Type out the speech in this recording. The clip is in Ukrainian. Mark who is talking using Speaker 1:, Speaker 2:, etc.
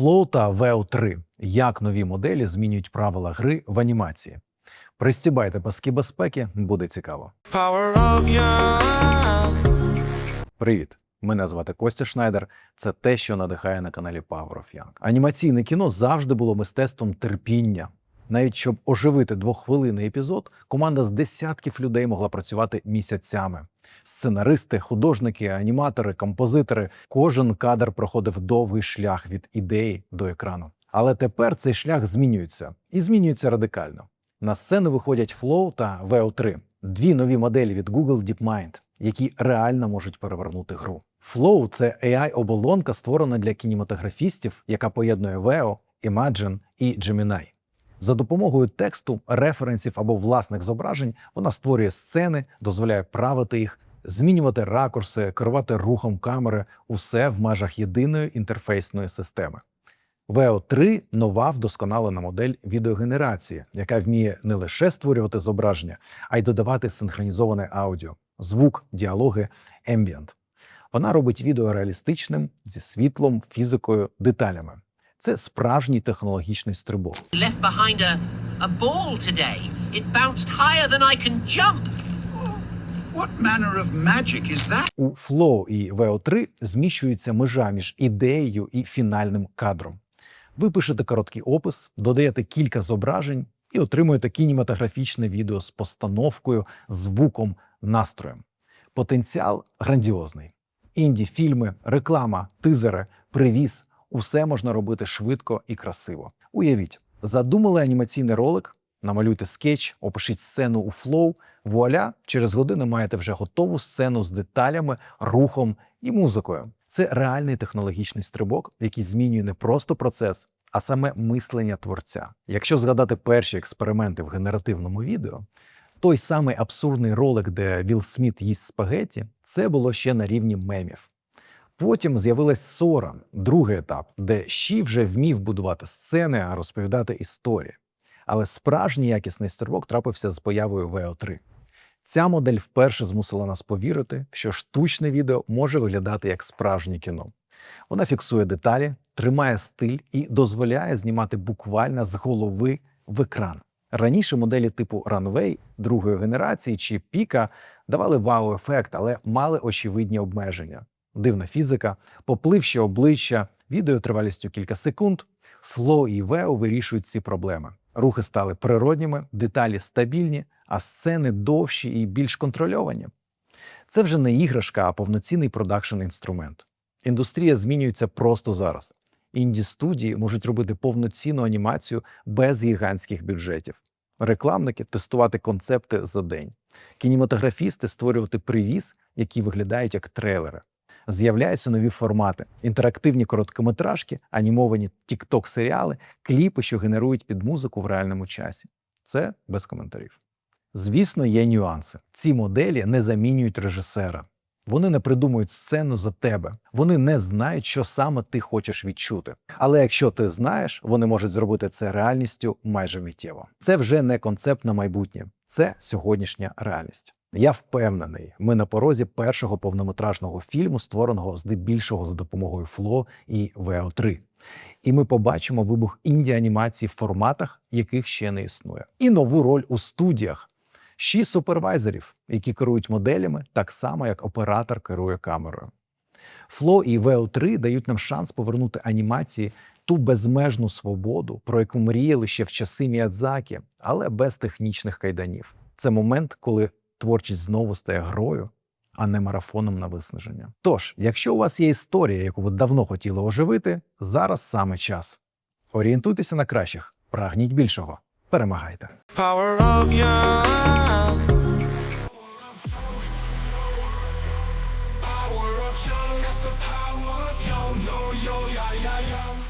Speaker 1: Flow та Veo 3. Як нові моделі змінюють правила гри в анімації. Пристібайте паски безпеки, буде цікаво.
Speaker 2: Power of.
Speaker 1: Привіт! Мене звати Костя Шнайдер. Це те, що надихає на каналі Power of Young. Анімаційне кіно завжди було мистецтвом терпіння. Навіть щоб оживити двоххвилинний епізод, команда з десятків людей могла працювати місяцями. Сценаристи, художники, аніматори, композитори. Кожен кадр проходив довгий шлях від ідеї до екрану. Але тепер цей шлях змінюється і змінюється радикально. На сцену виходять Flow та Veo 3 – дві нові моделі від Google DeepMind, які реально можуть перевернути гру. Flow – це AI-оболонка, створена для кінематографістів, яка поєднує Veo, Imagen і Gemini. За допомогою тексту, референсів або власних зображень вона створює сцени, дозволяє правити їх, змінювати ракурси, керувати рухом камери усе в межах єдиної інтерфейсної системи. Veo 3 – нова вдосконалена модель відеогенерації, яка вміє не лише створювати зображення, а й додавати синхронізоване аудіо, звук, діалоги, ембієнт. Вона робить відео реалістичним зі світлом, фізикою, деталями. Це справжній технологічний стрибок.
Speaker 3: left behind a, a ball today. It bounced higher than I can jump.
Speaker 4: What manner of magic is that?
Speaker 1: У Flow і Veo 3 зміщується межа між ідеєю і фінальним кадром. Ви пишете короткий опис, додаєте кілька зображень і отримуєте кінематографічне відео з постановкою, звуком, настроєм. Потенціал грандіозний. Інді, фільми, реклама, тизери, привіз усе можна робити швидко і красиво. Уявіть, задумали анімаційний ролик, намалюйте скетч, опишіть сцену у Flow, вуаля, через годину маєте вже готову сцену з деталями, рухом і музикою. Це реальний технологічний стрибок, який змінює не просто процес, а саме мислення творця. Якщо згадати перші експерименти в генеративному відео, той самий абсурдний ролик, де Вілл Сміт їсть спагеті, це було ще на рівні мемів. Потім з'явилась Сора, другий етап, де Ші вже вмів будувати сцени, а розповідати історії. Але справжній якісний стрибок трапився з появою Veo 3. Ця модель вперше змусила нас повірити, що штучне відео може виглядати як справжнє кіно. Вона фіксує деталі, тримає стиль і дозволяє знімати буквально з голови в екран. Раніше моделі типу Runway другої генерації чи Піка давали вау-ефект, але мали очевидні обмеження. Дивна фізика, попливші обличчя, відео тривалістю кілька секунд. Flow і Veo вирішують ці проблеми. Рухи стали природніми, деталі стабільні, а сцени довші і більш контрольовані. Це вже не іграшка, а повноцінний продакшн інструмент. Індустрія змінюється просто зараз. Інді студії можуть робити повноцінну анімацію без гігантських бюджетів. Рекламники тестувати концепти за день. Кінематографісти створювати привіз, які виглядають як трейлери. З'являються нові формати: інтерактивні короткометражки, анімовані тікток серіали, кліпи, що генерують під музику в реальному часі. Це без коментарів. Звісно, є нюанси. Ці моделі не замінюють режисера. Вони не придумують сцену за тебе. Вони не знають, що саме ти хочеш відчути. Але якщо ти знаєш, вони можуть зробити це реальністю майже миттєво. Це вже не концепт на майбутнє, це сьогоднішня реальність. Я впевнений, ми на порозі першого повнометражного фільму, створеного здебільшого за допомогою Flow і Veo 3. І ми побачимо вибух інді анімації в форматах, яких ще не існує, і нову роль у студіях. Ші супервайзерів, які керують моделями, так само як оператор керує камерою. Flow і Veo 3 дають нам шанс повернути анімації ту безмежну свободу, про яку мріяли ще в часи Міядзакі, але без технічних кайданів. Це момент, коли творчість знову стає грою, а не марафоном на виснаження. Тож, якщо у вас є історія, яку ви давно хотіли оживити, зараз саме час. Орієнтуйтеся на кращих, прагніть більшого, перемагайте.
Speaker 2: Power of young.
Speaker 5: yeah, yeah.